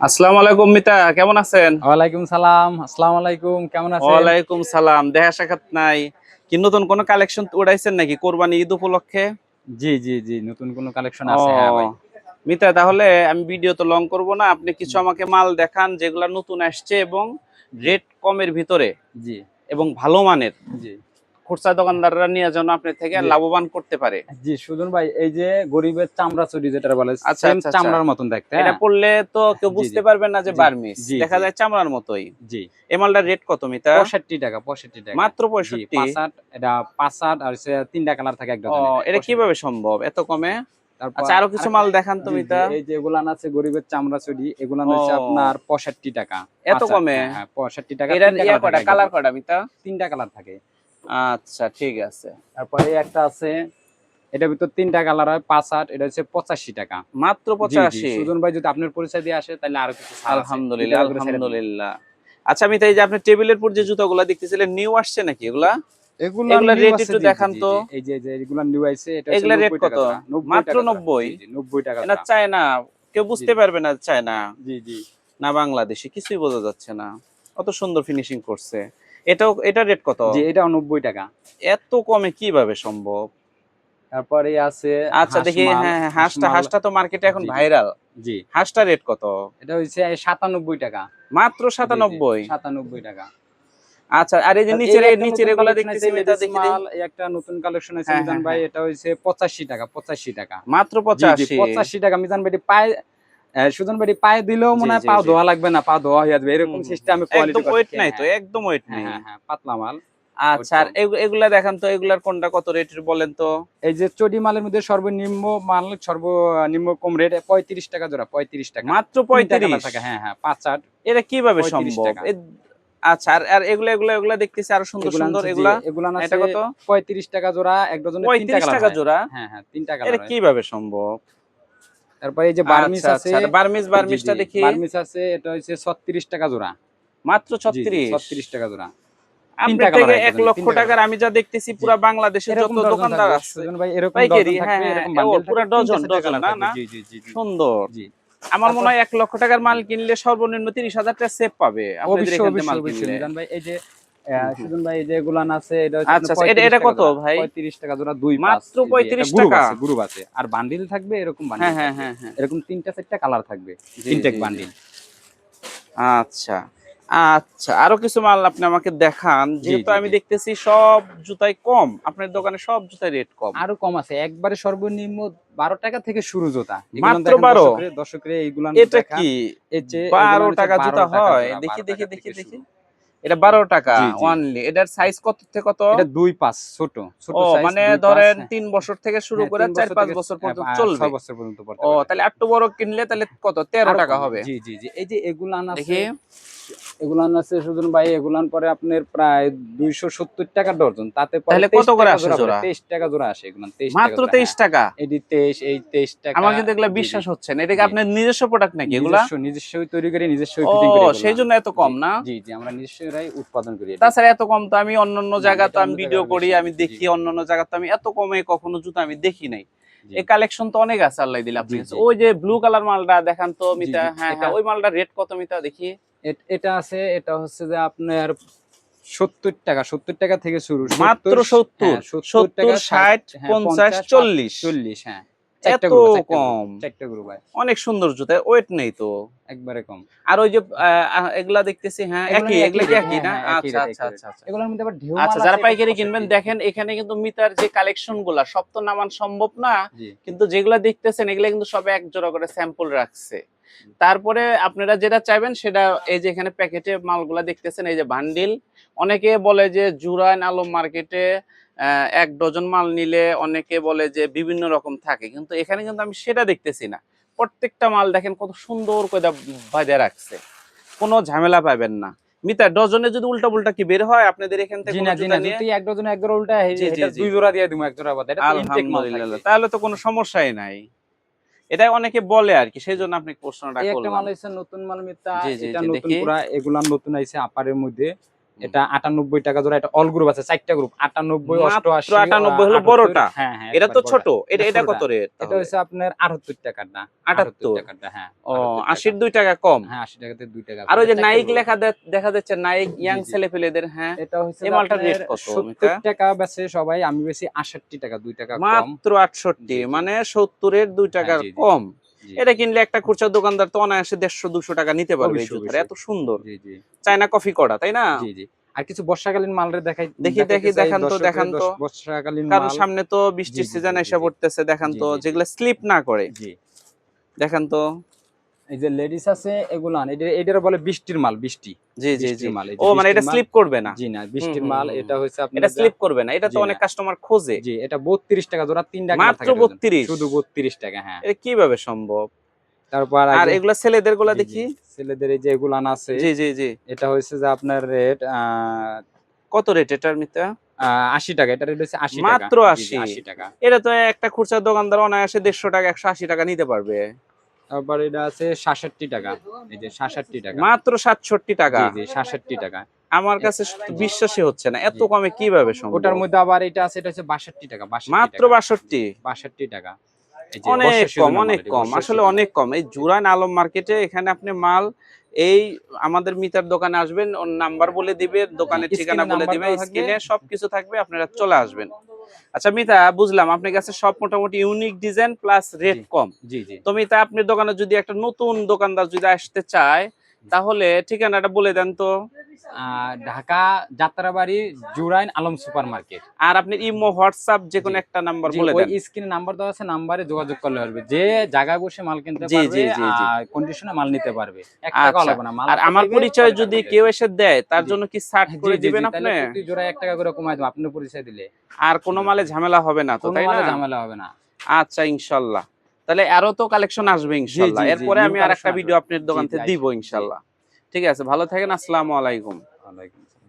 আসসালামু আলাইকুম মিতা কেমন আছেন? ওয়ালাইকুম সালাম আসসালামু আলাইকুম কেমন আছেন? ওয়ালাইকুম সালাম দেখা সাক্ষাৎ নাই। কি নতুন কোন কালেকশন উড়াইছেন নাকি? কোরবানি ঈদ উপলক্ষে? জি জি জি নতুন কোন কালেকশন আছে হ্যাঁ ভাই। মিতা তাহলে আমি ভিডিও তো লং করব না। আপনি কিছু আমাকে মাল দেখান যেগুলা নতুন আসছে এবং রেট কমের ভিতরে জি। এবং ভালো মানের। জি। খুচরা দোকানদাররা নিয়ে যেন আপনি থেকে লাভবান করতে পারে। জি সুজন ভাই এই যে গরিবের চামড়া চুরি যেটা বলে আচ্ছা, আচ্ছা, চামড়ার মতন দেখতে এটা হ্যাঁ? পড়লে তো কেউ বুঝতে পারবে না যে বার্মিস দেখা যায় চামড়ার মতোই। জি। এই মালটার রেট কত মিতা পঁয়ষট্টি টাকা পঁয়ষট্টি টাকা। মাত্র জি পঁয়ষট্টি। পাঁচ আট এটা পাঁচ আট আর হচ্ছে তিনটা কালার থাকে একদম এটা কীভাবে সম্ভব? এত কমে? আচ্ছা আরও কিছু মাল দেখান তো মিতা এই যে এগুলান আছে গরিবের চামড়া চুরি এগুলান আপনার পঁয়ষট্টি টাকা। এত কমে? হ্যাঁ, হ্যাঁ, পঁয়ষট্টি টাকা কালার। মিতা তিনটা কালার থাকে। আচ্ছা ঠিক আছে। তারপরে একটা আছে এটা ভিতর তিনটা কালার হয় পাঁচ আট এটা হচ্ছে পঁচাশি টাকা। মাত্র পঁচাশি? সুজন ভাই যদি আপনার পরিচয় দিয়ে আসে তাহলে আরও কিছু আলহামদুলিল্লাহ। আলহামদুলিল্লাহ। আচ্ছা আমি তাই যে আপনি টেবিলের উপর যে জুতাগুলা দেখতেছিলেন নিউ আসছে নাকি এগুলা? এগুলা এগুলার new rate আছে, একটু জি, জি, দেখান তো। এই যে যে এগুলা নিউ আইছে এটা এগুলা হচ্ছে rate 90 টাকা কত? মাত্র টাকা জোড়া। 90 জি, জি, 90 টাকা এটা চায় না কেউ বুঝতে পারবে না চায় না জি জি। না বাংলাদেশি কিছুই বোঝা যাচ্ছে না। কত সুন্দর ফিনিশিং করছে। এটাও এটা রেট কত? জি এটাও 90 টাকা। এত কমে কীভাবে সম্ভব? তারপরে আছে আচ্ছা দেখি হ্যাঁ হাঁসটা হাঁসটা তো মার্কেটে এখন। ভাইরাল জি। হাঁসটা রেট কত? এটা হচ্ছে 97 টাকা। মাত্র সাতানব্বই? 97 টাকা। আচ্ছা আর এই যে নিচের নিচের এগুলা দেখতেছি এটা দেখি একটা নতুন কালেকশন আছে হ্যাঁ, মিজান হ্যাঁ, ভাই হ্যাঁ। এটা হচ্ছে 85 টাকা 85 টাকা। মাত্র জি, জি, পঁচাশি। 85 টাকা মিজান ভাই পায়ে সুজন ভাই পায়ে দিলেও মনে হয় পা ধোয়া লাগবে না পা ধোয়া হয়ে যাবে। এরকম সিস্টেমে কোয়ালিটি ওয়েট নাই তো একদম ওয়েট হ্যাঁ হ্যাঁ হ্যাঁ পাতলা মাল। আচ্ছা আর এগুলা দেখান তো এগুলার কোনটা কত রেটের বলেন তো? এই যে চটি মালের মধ্যে সর্বনিম্ন মাল সর্বনিম্ন কম রেট পঁয়ত্রিশ টাকা জোড়া পঁয়ত্রিশ টাকা। মাত্র পঁয়ত্রিশ? থাকে হ্যাঁ হ্যাঁ পাঁচ আট। এটা কীভাবে 35 সম্ভব? টাকা। আচ্ছা আর এগুলা এগুলা এগুলা দেখতেছি আরও সুন্দর সুন্দর এগুলা। এগুলান আছে এটা কত? পঁয়ত্রিশ টাকা জোড়া এক ডজনে তিনটা পঁয়ত্রিশ টাকা জোড়া? হ্যাঁ হ্যাঁ তিনটা এটা কীভাবে সম্ভব? তারপরে এই যে বার্মিস আচ্ছা, আছে আচ্ছা, বার্মিস বার্মিসটা দেখি। বার্মিস আছে এটা হচ্ছে ছত্রিশ টাকা জোড়া। মাত্র ছত্রিশ? ছত্রিশ টাকা জোড়া। এক লক্ষ টাকার আমি যা দেখতেছি পুরো বাংলাদেশের যত দোকানদার আছে। পাইকারি, হ্যাঁ, হ্যাঁ, পুরা ডজন, ডজন, না। সুন্দর। আমার মনে হয় এক লক্ষ টাকার মাল কিনলে সর্বনিম্ন তিরিশ হাজার টাকা সেভ পাবে আপনাদের এখান থেকে মাল কিনলে। এই যে। সুজন ভাই এই আছে এটা আচ্ছা, এটা- এটা কত ভাই? 35 টাকা জোড়া দুই মাত্র পাঁচ, জি, জি, 35 টাকা? আছে, আছে। আর বান্ডিল থাকবে এরকম বান্ডিল হ্যাঁ হ্যাঁ হ্যাঁ হ্যাঁ। এরকম তিনটা চারটা কালার থাকবে। জি, তিনটেক জি, জি। বান্ডিল আচ্ছা আচ্ছা। আরও কিছু মাল আপনি আমাকে দেখান। যেহেতু আমি দেখতেছি সব জুতাই কম আপনার দোকানে সব জুতাই রেট কম। আরও কম আছে। একবারে সর্বনিম্ন বারো টাকা থেকে শুরু জুতা। মাত্র 12? দর্শকরে- দর্শকরে এটা কি? বারো টাকা 12 জুতা হয়? দেখি 12 দেখি দেখি দেখি। এটা বারো টাকা এটার সাইজ কত থেকে কত? এটা দুই পাঁচ ছোট মানে ধরেন হ্যাঁ। তিন বছর থেকে শুরু হ্যাঁ, করে তিন চার পাঁচ থেকে, বছর হ্যাঁ, পর্যন্ত চলবে। বছর পর্যন্ত পড়তে ও তাহলে একটু বড় কিনলে তাহলে কত? তেরো আরও টাকা হবে। জি জি জি। এই যে এগুলান আছে এগুলান আছে সুজন ভাই এগুলান পরে আপনার প্রায় দুইশো সত্তর টাকা ডর্জন তাতে তাহলে কত করে আসে জোড়া? টাকা জোড়া আসে এগুলান মাত্র তেইশ টাকা? এটি তেইশ এই তেইশ টাকা। আমার কিন্তু এগুলা। বিশ্বাস হচ্ছে না। এটা কি আপনার নিজস্ব প্রোডাক্ট নাকি এগুলা? নিজস্ব নিজস্বই তৈরি করে নিজস্বই ও ফিটিং করি এগুলা। সেই জন্য এত কম না? জি জি আমরা নিজস্বরাই উৎপাদন করি তাছাড়া এত কম তো আমি অন্যান্য জায়গা তো আমি ভিডিও করি আমি দেখি অন্যান্য জায়গা তো আমি এত কমে কখনো জুতো আমি দেখি নাই। এই কালেকশন তো অনেক আছে আল্লাহ দিলে আপনি জি, জি। ওই যে ব্লু কালার মালটা দেখান তো মিতা হ্যাঁ হ্যাঁ ওই মালটার রেট কত মিতা দেখি? এটা আছে এটা হচ্ছে যে আপনার সত্তর টাকা সত্তর টাকা থেকে শুরু মাত্র সত্তর হ্যাঁ, সত্তর ষাট হ্যাঁ, পঞ্চাশ চল্লিশ। চল্লিশ হ্যাঁ। চারটা কম। চারটা গ্রুপ অনেক সুন্দর জুতো ওয়েট নেই তো। একবারে কম। আর ওই যে এগুলা দেখতেছি হ্যাঁ এগুলো একই এগুলা কি একই না? হ্যাঁ, আচ্ছা আচ্ছা আচ্ছা আচ্ছা। এগুলোর মধ্যে আবার ঢেউ আচ্ছা যারা পাইকারি কিনবেন দেখেন এখানে কিন্তু মিটার যে কালেকশনগুলা সব তো নামান সম্ভব না। কিন্তু যেগুলা দেখতেছেন এগুলা কিন্তু সব এক জোড়া করে স্যাম্পল রাখছে। তারপরে আপনারা যেটা চাইবেন সেটা এই যে এখানে প্যাকেটে মালগুলা দেখতেছেন এই যে বান্ডিল অনেকে বলে যে জুরাইন আলম মার্কেটে এক ডজন মাল নিলে অনেকে বলে যে বিভিন্ন রকম থাকে কিন্তু এখানে কিন্তু আমি সেটা দেখতেছি না। প্রত্যেকটা মাল দেখেন কত সুন্দর করে বাজে রাখছে। কোনো ঝামেলা পাবেন না। মিতা ডজনে যদি উল্টা পুল্টা কি বের হয় আপনাদের এখান থেকে এক ডজন এক জোড়া উল্টা দুই জোড়া দিয়ে দিমু এক জোড়া বাদ আলহামদুলিল্লাহ তাহলে তো কোনো সমস্যাই নাই। এটা অনেকে বলে আর কি সেই জন্য আপনি প্রশ্নটা একটা মাল হইছে নতুন মাল মিতা এটা নতুন। পুরা এগুলা নতুন আইছে আপারের মধ্যে। এটা আটানব্বই টাকা জোড়া এটা অল গ্রুপ আছে চারটা গ্রুপ আটানব্বই অষ্টআশি 98 হলো বড়টা। হ্যাঁ হ্যাঁ এটা তো ছোট এটা এটা কত। রেট এটা হচ্ছে আপনার আটাত্তর টাকাটা 78 টাকাটা হ্যাঁ ও আশির দুই টাকা কম হ্যাঁ আশি টাকাতে দুই টাকা আর ওই যে নাইক লেখা দেখা যাচ্ছে নাইক ইয়াং। ছেলে পেলেদের হ্যাঁ এটা হচ্ছে মালটার rate কত, 70 মিতা? টাকা বেচে সবাই আমি বেশি আষট্টি টাকা দুই টাকা মাত্র আটষট্টি। মানে সত্তরের দুই টাকার জি। কম। এটা কিনলে একটা খুচরা দোকানদার তো অনায়াসে দেড়শো দুশো টাকা নিতে পারবে এত সুন্দর। চায়না কফি করা তাই না? জি জি। আর কিছু বর্ষাকালীন মালরে দেখাই দেখি, দেখি, দেখান তো, দেখান তো। বর্ষাকালীন কারণ সামনে তো বৃষ্টির সিজন এসে পড়তেছে দেখান তো। যেগুলো স্লিপ না করে। জি। দেখান তো। এই যে লেডিস আছে এগুলো এটা এটার বলে বৃষ্টির মাল বৃষ্টি। জি জি জি। মাল, ও মানে এটা স্লিপ করবে না? জি না বৃষ্টির মাল এটা হচ্ছে আপনার এটা স্লিপ করবে না এটা তো অনেক কাস্টমার খোঁজে। জি এটা 32 টাকা জোড়া তিন টাকা মাত্র 32 শুধু 32 টাকা হ্যাঁ। এটা কীভাবে সম্ভব? তারপর আর এগুলা ছেলেদেরগুলা দেখি? ছেলেদের এই যে এগুলান আছে জি জি জি। এটা হচ্ছে যে আপনার রেট কত রেট এটার মিতা আশি টাকা এটা রেট হচ্ছে আশি মাত্র টাকা। 80 জি, জি, আশি। টাকা। এটা তো একটা খুচরা দোকানদার অনায়াসে দেড়শো টাকা একশো আশি টাকা নিতে পারবে। তারপর এটা আছে সাতষট্টি টাকা। এই যে সাতষট্টি টাকা। মাত্র সাতষট্টি টাকা? জি সাতষট্টি টাকা। আমার কাছে বিশ্বাসই হচ্ছে না। এত কমে কীভাবে সম্ভব? ওটার মধ্যে আবার এটা আছে এটা হচ্ছে বাষট্টি টাকা মাত্র বাষট্টি? বাষট্টি টাকা। অনেক কম অনেক কম। আসলে অনেক কম। এই জুরান আলম মার্কেটে এখানে আপনি মাল এই আমাদের মিতার দোকানে আসবেন ওর নাম্বার বলে দিবে দোকানের ঠিকানা বলে দিবে স্ক্রিনে সবকিছু থাকবে আপনারা চলে আসবেন। আচ্ছা মিতা বুঝলাম আপনার কাছে সব মোটামুটি ইউনিক ডিজাইন প্লাস রেট কম। জি জি। তো মিতা আপনার দোকানে যদি একটা নতুন দোকানদার যদি আসতে চায় তাহলে ঠিকানাটা বলে দেন তো। ঢাকা যাত্রাবাড়ি জুরাইন আলম সুপার মার্কেট আর আপনি ইমো হোয়াটসঅ্যাপ যে কোনো একটা নাম্বার বলে ওই দেন। স্ক্রিনে নাম্বার দেওয়া আছে নাম্বারে যোগাযোগ করলে হবে। যে জায়গায় বসে মাল কিনতে পারবে জি, জি। কন্ডিশনে মাল নিতে পারবে। এক টাকাও আচ্ছা। লাগবে না আর আমার পরিচয় যদি কেউ এসে দেয় তার জন্য কি সার্ট করে দিবেন আপনি? প্রতি জোড়ায় এক টাকা করে কমাই দেবো আপনার পরিচয় দিলে। আর কোনো মালে ঝামেলা হবে না তো তাই না? ঝামেলা হবে না। আচ্ছা ইনশাল্লাহ। তাহলে আরও তো কালেকশন আসবে ইনশাল্লাহ এরপরে আমি আর একটা ভিডিও। আপনার দোকান থেকে দিব ইনশাআল্লাহ। ইনশাল্লাহ ঠিক আছে ভালো থাকেন আসসালামু আলাইকুম। ওয়ালাইকুম